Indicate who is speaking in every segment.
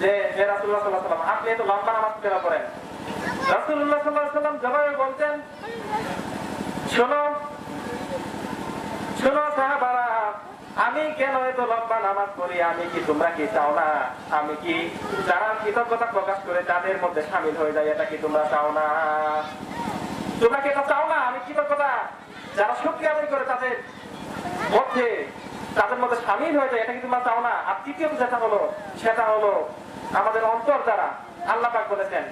Speaker 1: যে আপনি এত লম্বা নামাজ আলাইহি জবাবে বলতেন শোনো শোনো সাহাবারা, আমি কেন এত লম্বা নামাজ পড়ি? আমি কি তোমরা কি চাও না? আমি কি, যারা কৃতজ্ঞতা প্রকাশ করে তাদের মধ্যে সামিল হয়ে যায় এটা কি তোমরা চাও না? তোমরা কি এটা চাও না? আমি কৃতজ্ঞতা। যারা শক্তি আদায় করে তাদের মধ্যে তাদের মধ্যে সামিল হয়ে যায়, এটা কিন্তু তোমরা চাও না। আর তৃতীয় যেটা হলো, সেটা হলো আমাদের অন্তর দ্বারা আল্লাহ পাক বলেছেন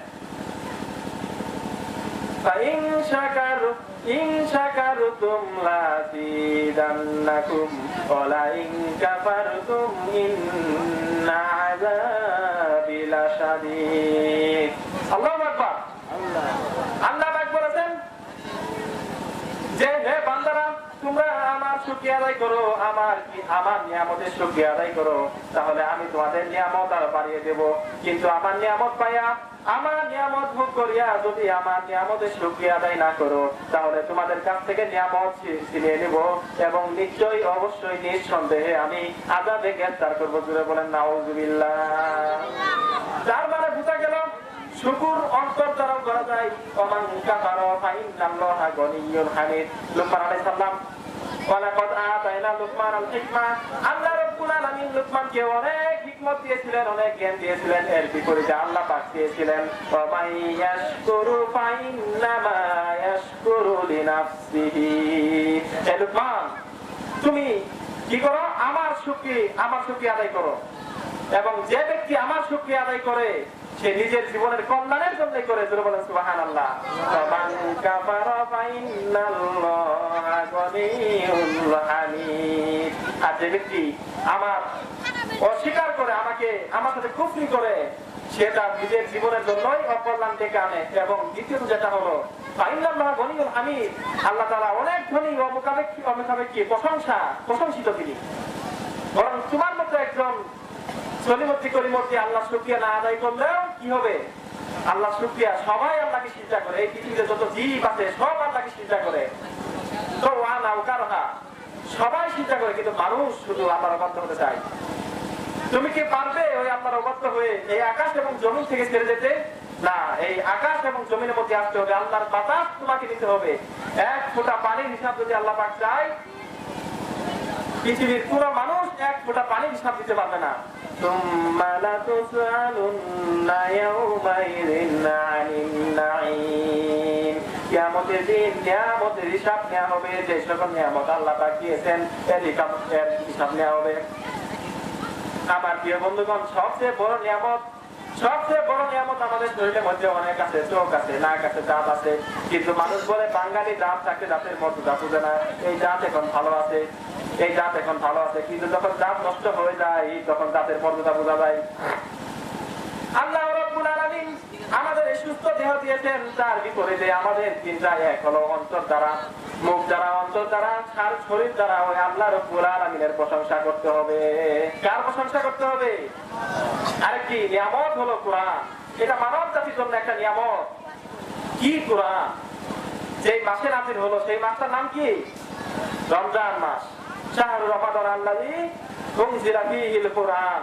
Speaker 1: আল্লাহ শুকরিয়া আদায় করো, আমার কি, আমার নিয়ামতের শুকরিয়া আদায় করো, তাহলে আমি তোমাদের নিয়ামত আরও বাড়িয়ে দেব। কিন্তু আমার নিয়ামত পাইয়া, আমার নিয়ামত ভোগ করিয়া যদি আমার নিয়ামতের শুকরিয়া আদায় না করো, তাহলে তোমাদের কাছ থেকে নিয়ামত ছিনিয়ে নিব এবং নিশ্চয়ই, অবশ্যই, নিঃসন্দেহে আমি আজাবে গ্রেফতার করব। জুড়ে বলেন, নাউজুবিল্লাহ। যার মানে বুঝা গেল, শুকুর অন্তর করা যায় হামিদ। লুকমান আলাইহিস সালাম ওয়ালাকাদ আতাইনা হিকমা আল্লাহ আলামিন লুকমানকে অনেক হিকমত দিয়েছিলেন, অনেক জ্ঞান দিয়েছিলেন। এর বিপরীতে আল্লাহ পাক দিয়েছিলেন ইয়াশকুরু ফাইন্নামা ইয়াশকুরু লিনাফসিহি। হে লুকমান, তুমি কি করো? আমার সুখী, আমার শুকরি আদায় করো। এবং যে ব্যক্তি আমার শুক্রিয়া আদায় করে, সে নিজের জীবনের কল্যাণের জন্য করে। বলেন সুবাহান আল্লাহ আমার অস্বীকার করে আমাকে আমার সাথে কুফরি করে সে তার নিজের জীবনের জন্যই অকল্যাণ ডেকে আনে এবং দ্বিতীয়ত যেটা হলো হামিদ আল্লাহ তাআলা অনেক ধনী প্রশংসা প্রশংসিত তিনি বরং তোমার মতো একজন করিমতি আল্লাহ না আদায় করলেও কি হবে আল্লাহ শুক্রিয়া সবাই আল্লাহকে চিন্তা করে, এই পৃথিবীতে যত জীব আছে, সব আল্লাহকে চিন্তা করে। সবাই চিন্তা করে, কিন্তু মানুষ শুধু আমার অবাধ্য হতে চায়। তুমি কি পারবে ওই আপনার অবাধ্য হয়ে এই আকাশ এবং জমিন থেকে ছেড়ে যেতে? না, এই আকাশ এবং জমিনের মধ্যে আসতে হবে আল্লাহর বাতাস, তোমাকে নিতে হবে। এক ফোঁটা পানির হিসাব যদি আল্লাহ পাক চায়, পৃথিবীর পুরো মানুষ এক ফোঁটা পানির হিসাব দিতে পারবে না। তোমরা তো নিয়ামতের হিসাব নেওয়া হবে যে সকল নিয়ামত আল্লাহ এর হিসাব- এর হিসাব নেওয়া হবে আমার প্রিয় বন্ধুগণ, সবচেয়ে বড় নিয়ামত, সবচেয়ে বড় নিয়ামত আমাদের শরীরের মধ্যে অনেক আছে, চোখ আছে, নাক আছে, দাঁত আছে, কিন্তু মানুষ বলে বাঙালি দাঁত থাকে দাঁতের মর্যাদা বুঝে না, এই দাঁত এখন ভালো আছে, এই দাঁত এখন ভালো আছে, কিন্তু যখন দাঁত নষ্ট হয়ে যায়, তখন দাঁতের মর্যাদা বোঝা যায়। আল্লাহ আমাদের এই সুস্থ দেহ দিয়েছেন, তার বিপরীতে আমাদের চিন্তা এক হলো অন্তর দ্বারা, মুখ দ্বারা, অন্তর দ্বারা সার শরীর দ্বারা ওই আল্লাহ রাব্বুল আলামিনের প্রশংসা করতে হবে। কার প্রশংসা করতে হবে? আরেকটি নিয়ামত হলো কোরআন। এটা মানব জাতির জন্য একটা নিয়ামত। কি কোরআন? যেই মাসে নাজির হলো, সেই মাসটার নাম কি? রমজান মাস। শাহরুর রমাদান আল্লাহি কোরআন।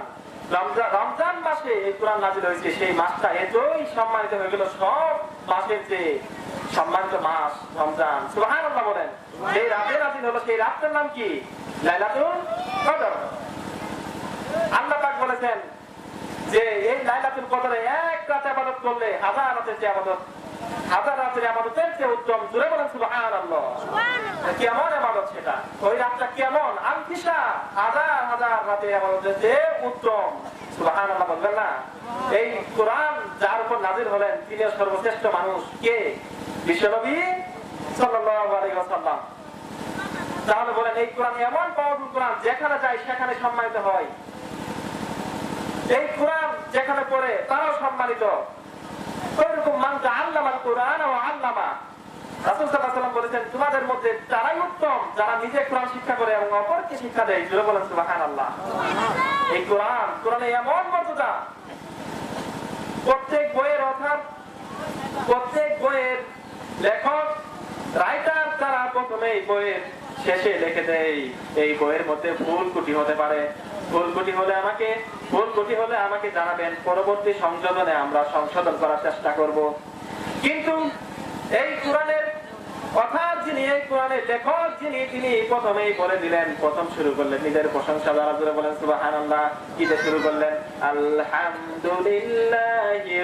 Speaker 1: রমজান মাসে এই কোরআন নাজিল হয়েছে, সেই মাসটা এতই সম্মানিত হয়ে গেল, সব মাসের যে সম্মানিত মাস, রমজান। সুবহানাল্লাহ বলেন, সেই রাতে নাজিল হলো, সেই রাতটার নাম কি? লাইলাতুল কদর। আল্লাহ পাক বলেছেন যে এই লাইলাতুল কদরে এক রাত ইবাদত করলে হাজার রাতের যে ইবাদত হাজার রাতের ইবাদতের চেয়ে উত্তম জুড়ে বলেন সুবহানাল্লাহ। কেমন ইবাদত সেটা? ওই রাতটা কেমন? আনফিসা হাজার হাজার রাতের ইবাদতের চেয়ে উত্তম সুবহানাল্লাহ বলবেন না? এই কোরআন যার উপর নাজিল হলেন তিনি সর্বশ্রেষ্ঠ মানুষ। কে? বিশ্বনবী সাল্লাল্লাহু আলাইহি ওয়াসাল্লাম। তাহলে বলেন এই কোরআন এমন পাওয়ারফুল কোরআন যেখানে যায় সেখানে সম্মানিত হয়। এই কোরআন যেখানে পড়ে তারাও সম্মানিত। ওইরকম মানটা আল্লামা কোরআন ও আল্লামা রাসূল সাল্লাল্লাহু আলাইহি বলেছেন তোমাদের মধ্যে তারাই উত্তম যারা নিজে কোরআন শিক্ষা করে এবং অপরকে শিক্ষা দেয় জোরে বলেন সুবহানাল্লাহ। এই কোরআন কোরআনে এমন মর্যাদা। প্রত্যেক বইয়ের অর্থাৎ প্রত্যেক বইয়ের লেখক রাইটার তারা প্রথমে এই বইয়ের শেষে লিখে দেয়। এই বইয়ের মধ্যে ভুল কুটি হতে পারে হলে আমাকে হলে আমাকে জানাবেন। পরবর্তী আমরা সংশোধন করার চেষ্টা করব। কিন্তু এই কোরআনের যিনি তিনি প্রথমেই দিলেন, প্রথম শুরু করলেন, নিজের প্রশংসা দ্বারা বলেন সুবাহ শুরু করলেন, আলহামদুলিল্লাহি